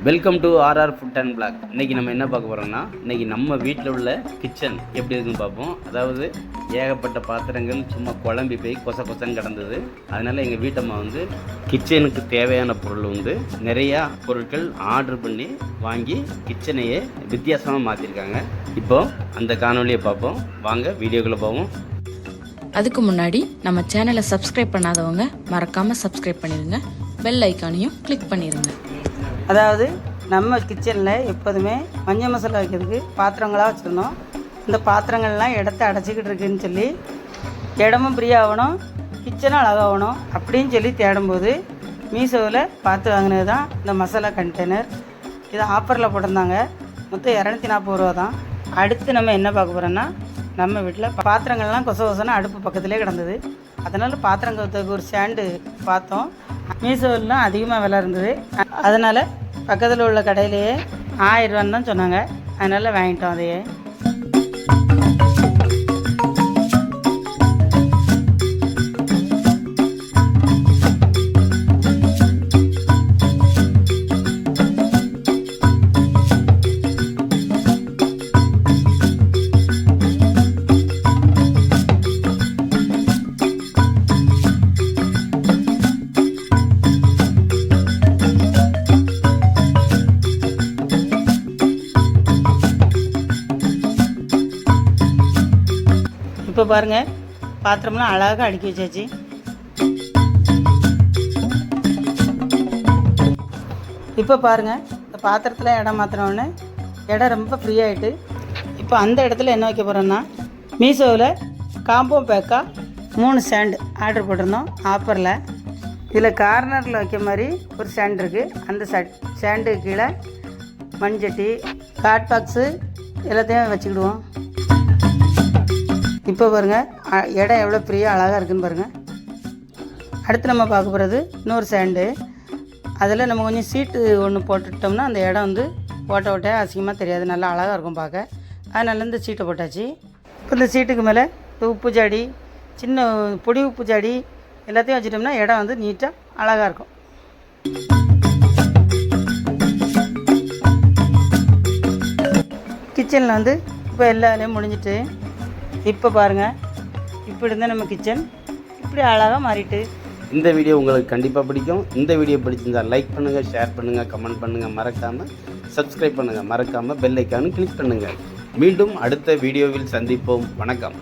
Welcome to RR food and blog இன்றைக்கி நம்ம என்ன பார்க்க போகிறோம்னா இன்றைக்கி நம்ம வீட்டில் உள்ள கிச்சன் எப்படி இருக்குன்னு பார்ப்போம். அதாவது ஏகப்பட்ட பாத்திரங்கள் சும்மா குழம்பி போய் கொச கொசன்னு கிடந்தது. அதனால் எங்கள் வீட்டம்மா வந்து கிச்சனுக்கு தேவையான பொருள் வந்து நிறையா பொருட்கள் ஆர்டர் பண்ணி வாங்கி கிச்சனையே வித்தியாசமாக மாற்றிருக்காங்க இப்போ அந்த காணொலியை பார்ப்போம். வாங்க வீடியோக்குள்ளே போவோம். அதுக்கு முன்னாடி நம்ம சேனலை சப்ஸ்கிரைப் பண்ணாதவங்க மறக்காமல் சப்ஸ்கிரைப் பண்ணிடுங்க பெல் ஐக்கானையும் கிளிக் பண்ணிடுங்க அதாவது நம்ம கிச்சனில் எப்போதுமே மஞ்சள் மசாலா வைக்கிறதுக்கு பாத்திரங்களாக வச்சுருந்தோம். இந்த பாத்திரங்கள்லாம் இடத்த அடைச்சிக்கிட்டு இருக்குன்னு சொல்லி இடமும் ஃப்ரீ ஆகணும் கிச்சனும் அழகாகணும் அப்படின்னு சொல்லி தேடும்போது மீசோவில் பார்த்து வாங்கினது தான் இந்த மசாலா கண்டெய்னர் இது ஆஃபரில் போட்டிருந்தாங்க. மொத்தம் இரநூத்தி நாற்பது ரூபா தான். அடுத்து நம்ம என்ன பார்க்க போகிறோன்னா நம்ம வீட்டில் பாத்திரங்கள்லாம் கொச கொசன்னு அடுப்பு பக்கத்துலேயே கிடந்தது. அதனால் பாத்திரம் கவுத்துக்கு ஒரு ஸ்டாண்டு பார்த்தோம். மீசோலாம் அதிகமாக விலை இருந்தது. அதனால் பக்கத்தில் உள்ள கடையிலேயே ஆயிரரூவான்னு தான் சொன்னாங்க. அதனால் வாங்கிட்டோம் அதையே. இப்போ பாருங்கள் பாத்திரம்லாம் அழகாக அடுக்கி வச்சாச்சு. இப்போ பாருங்கள் இந்த பாத்திரத்தில் இடம் மாற்றினோடனே இடம் ரொம்ப ஃப்ரீயாகிட்டு இப்போ அந்த இடத்துல என்ன வைக்க போகிறோன்னா மீஷோவில் காம்போ பேக்காக மூணு ஸ்டாண்டு ஆர்டர் போட்டிருந்தோம். ஆஃபரில் இதில் கார்னரில் வைக்க மாதிரி ஒரு ஸ்டாண்ட் இருக்குது அந்த ஸ்டாண்டுக்கு கீழே மண்சட்டி காட் பாக்ஸு எல்லாத்தையும் வச்சுக்கிடுவோம். இப்போ பாருங்கள் இடம் எவ்வளோ ஃப்ரீயாக அழகாக இருக்குன்னு பாருங்கள் அடுத்து நம்ம பார்க்க போகிறது இன்னொரு சேண்டு அதில் நம்ம கொஞ்சம் சீட்டு ஒன்று போட்டுட்டோம்னா அந்த இடம் வந்து ஓட்ட ஓட்டையாக அசிங்கமாக தெரியாது. நல்லா அழகாக இருக்கும் பார்க்க. அதனால இந்த சீட்டை போட்டாச்சு. இப்போ இந்த சீட்டுக்கு மேலே இந்த உப்பு ஜாடி சின்ன பொடி உப்பு ஜாடி எல்லாத்தையும் வச்சுட்டோம்னா இடம் வந்து நீட்டாக அழகாக இருக்கும். கிச்சனில் வந்து இப்போ எல்லா வேலையும் முடிஞ்சிட்டு இப்போ பாருங்கள் இப்படி இருந்தால் நம்ம கிச்சன் இப்படி அழகாக மாறிட்டு. இந்த வீடியோ உங்களுக்கு கண்டிப்பாக பிடிக்கும். இந்த வீடியோ பிடிச்சிருந்தா லைக் பண்ணுங்கள் ஷேர் பண்ணுங்கள் கமெண்ட் பண்ணுங்கள் மறக்காமல் சப்ஸ்கிரைப் பண்ணுங்கள் மறக்காமல் பெல் ஐக்கானும் கிளிக் பண்ணுங்கள் மீண்டும் அடுத்த வீடியோவில் சந்திப்போம். வணக்கம்.